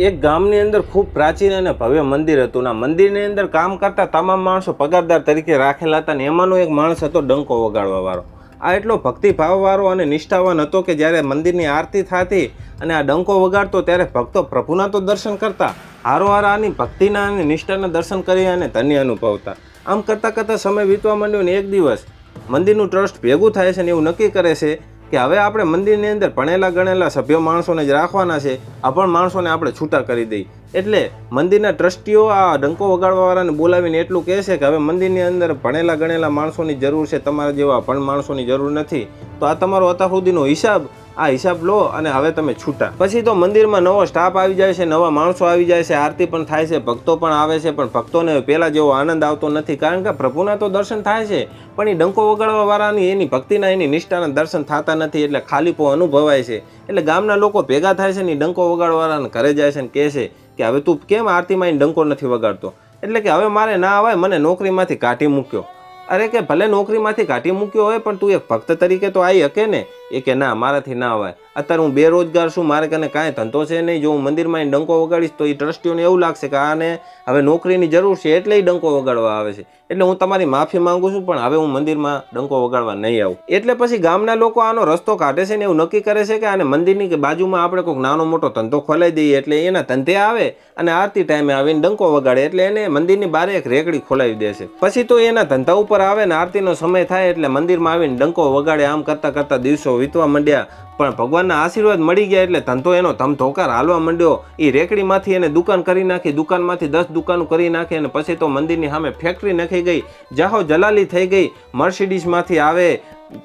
એક ગામની અંદર ખૂબ પ્રાચીન અને ભવ્ય મંદિર હતું ના મંદિરની અંદર કામ કરતા તમામ માણસો પગારદાર તરીકે રાખેલા હતા અને એમાંનો એક માણસ હતો ડંકો વગાડવાવાળો આ એટલો ભક્તિભાવવાળો અને નિષ્ઠાવાન હતો કે જ્યારે મંદિરની આરતી થતી અને આ ડંકો વગાડતો ત્યારે ભક્તો પ્રભુના તો દર્શન કરતા હારોહાર આની ભક્તિના અને નિષ્ઠાના દર્શન કરી અને ધન્ય અનુભવતા. આમ કરતાં કરતાં સમય વીતવા માંડ્યો ને એક દિવસ મંદિરનું ટ્રસ્ટ ભેગું થાય છે ને એવું નક્કી કરે છે કે હવે આપણે મંદિરની અંદર ભણેલા ગણેલા સભ્ય માણસોને જ રાખવાના છે પણ માણસોને આપણે છૂટા કરી દઈએ એટલે મંદિરના ટ્રસ્ટીઓ આ ડંકો વગાડવાવાળાને બોલાવીને એટલું કહે છે કે હવે મંદિરની અંદર ભણેલા ગણેલા માણસોની જરૂર છે, તમારા જેવા ભણ માણસોની જરૂર નથી. તો આ તમારો અત્યાર સુધીનો હિસાબ આ હિસાબ લો અને હવે તમે છૂટા. પછી તો મંદિરમાં નવો સ્ટાફ આવી જાય છે, નવા માણસો આવી જાય છે, આરતી પણ થાય છે, ભક્તો પણ આવે છે, પણ ભક્તોને પહેલાં જેવો આનંદ આવતો નથી. કારણ કે પ્રભુના તો દર્શન થાય છે, પણ એ ડંકો વગાડવા વાળાની એની ભક્તિના એની નિષ્ઠાના દર્શન થતા નથી, એટલે ખાલીપો અનુભવાય છે. એટલે ગામના લોકો ભેગા થાય છે ને ડંકો વગાડવાળાને ઘરે જાય છે ને કહે છે કે હવે તું કેમ આરતીમાં ડંકો નથી વગાડતો? એટલે કે હવે મારે ના આવે મને નોકરીમાંથી કાઢી મૂક્યો. અરે કે ભલે નોકરીમાંથી કાઢી મૂક્યો હોય, પણ તું એક ભક્ત તરીકે તો આવી શકે ને? એ કે ના, મારાથી ના હોય. અત્યારે હું બેરોજગાર છું, મારે કને કાંઈ ધંધો છે નહીં. જો હું મંદિરમાં એને ડંકો વગાડીશ તો એ ટ્રસ્ટીઓને એવું લાગશે કે આને હવે નોકરીની જરૂર છે એટલે એ ડંકો વગાડવા આવે છે. એટલે હું તમારી માફી માંગુ છું, પણ હવે હું મંદિરમાં ડંકો વગાડવા નહીં આવું. એટલે પછી ગામના લોકો આનો રસ્તો કાઢે છે ને એવું નક્કી કરે છે કે આને મંદિરની બાજુમાં આપણે કોઈક નાનો મોટો ધંધો ખોલાવી દઈએ એટલે એના ધંધે આવે અને આરતી ટાઈમે આવીને ડંકો વગાડે એટલે એને મંદિરની બારે એક રેકડી ખોલાવી દે છે. પછી તો એના ધંધા ઉપર આવે ને આરતીનો સમય થાય એટલે મંદિરમાં આવીને ડંકો વગાડે આમ કરતાં કરતાં દિવસો વીતવા માંડ્યા. પણ ભગવાનના આશીર્વાદ મળી ગયા એટલે ધંધો એનો ધમધોકાર હાલવા માંડ્યો. એ રેકડીમાંથી એને દુકાન કરી નાખી, દુકાનમાંથી દસ દુકાનો કરી નાખી અને પછી તો મંદિરની સામે ફેક્ટરી નાખી ગઈ. જાહો જલાલી થઈ ગઈ. મર્સિડીઝમાંથી આવે,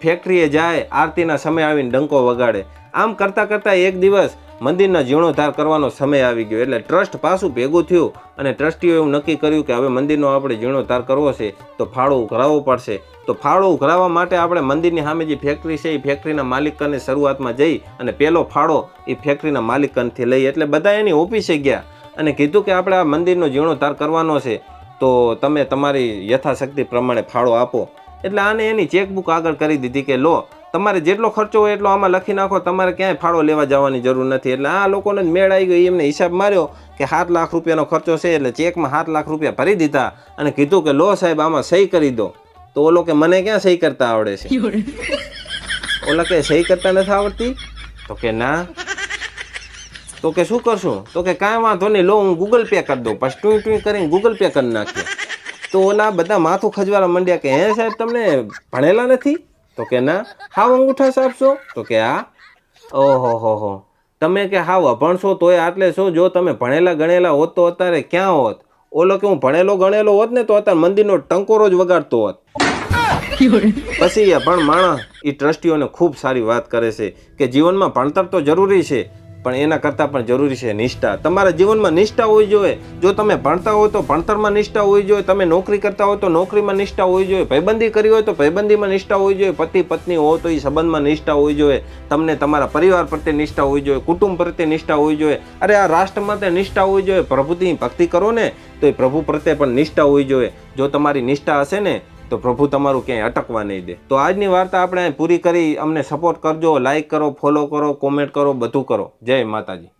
ફેક્ટરીએ જાય, આરતીના સમય આવીને ડંકો વગાડે. આમ કરતાં કરતાં એક દિવસ મંદિરના જીર્ણોદ્ધાર કરવાનો સમય આવી ગયો એટલે ટ્રસ્ટ પાછું ભેગું થયું અને ટ્રસ્ટીઓ એવું નક્કી કર્યું કે હવે મંદિરનો આપણે જીર્ણોદ્ધાર કરવો છે તો ફાળો ઉઘરાવવો પડશે. તો ફાળો ઉઘરાવવા માટે આપણે મંદિરની સામે જે ફેક્ટરી છે એ ફેક્ટરીના માલિકને શરૂઆતમાં જઈ અને પહેલો ફાળો એ ફેક્ટરીના માલિકનથી લઈ એટલે બધા એની ઓફિસે ગયા અને કીધું કે આપણે આ મંદિરનો જીર્ણોદ્ધાર કરવાનો છે તો તમે તમારી યથાશક્તિ પ્રમાણે ફાળો આપો. એટલે આને એની ચેકબુક આગળ કરી દીધી કે લો તમારે જેટલો ખર્ચો હોય એટલો આમાં લખી નાખો. તમારે ક્યાંય ફાળો લેવા જવાની જરૂર નથી. એટલે આ લોકોને મેળ આવી ગયો. એમને હિસાબ માર્યો કે સાત લાખ રૂપિયાનો ખર્ચો છે. એટલે ચેકમાં સાત લાખ રૂપિયા ભરી દીધા અને કીધું કે લો સાહેબ આમાં સહી કરી દો. તો ઓલો કે મને ક્યાં સહી કરતા આવડે છે? ઓલા કે સહી કરતા નથી આવડતી? તો કે ના. તો કે શું કરશું? તો કે કાંઈ વાંધો નહીં. લો હું ગૂગલ પે કરી દઉં. પછી ટુઈ ટુઈ કરીને ગૂગલ પે કરી નાખ્યો તો ઓલા બધા માથું ખજવાળા મંડ્યા કે હે સાહેબ તમને ભણેલા નથી? તો કે ના? હાવ અંગૂઠા સાહેબ છો? તો કે આ? ઓહો, હો હો. તમે કે હાવ અભણ છો, તોય આટલે છો. જો તમે ભણેલા ગણેલા હોત તો અત્યારે ક્યાં હોત? ઓલો કે હું ભણેલો ગણેલો હોત ને તો અત્યારે મંદિરનો ટંકોરો જ વગાડતો હોત. પછી પણ માણસ એ ટ્રસ્ટીઓને ખૂબ સારી વાત કરે છે કે જીવનમાં ભણતર તો જરૂરી છે પણ એના કરતાં પણ જરૂરી છે નિષ્ઠા. તમારા જીવનમાં નિષ્ઠા હોવી જોઈએ. જો તમે ભણતા હોય તો ભણતરમાં નિષ્ઠા હોવી જોઈએ. તમે નોકરી કરતા હોય તો નોકરીમાં નિષ્ઠા હોવી જોઈએ. ભાઈબંધી કરી હોય તો ભાઈબંધીમાં નિષ્ઠા હોવી જોઈએ. પતિ, પત્ની હો તો એ સંબંધમાં નિષ્ઠા હોવી જોઈએ. તમને તમારા પરિવાર પ્રત્યે નિષ્ઠા હોવી જોઈએ. કુટુંબ પ્રત્યે નિષ્ઠા હોવી જોઈએ. અરે આ રાષ્ટ્રમાં તે નિષ્ઠા હોવી જોઈએ. પ્રભુની ભક્તિ કરો ને, તો એ પ્રભુ પ્રત્યે પણ નિષ્ઠા હોવી જોઈએ. જો તમારી નિષ્ઠા હશે ને તો પ્રભુ તમારું ક્યાંય અટકવા નહીં દે. તો આજની વાર્તા આપણે પૂરી કરી. અમને સપોર્ટ કરજો. લાઇક કરો ફોલો કરો કોમેન્ટ કરો, બધું કરો. જય માતાજી.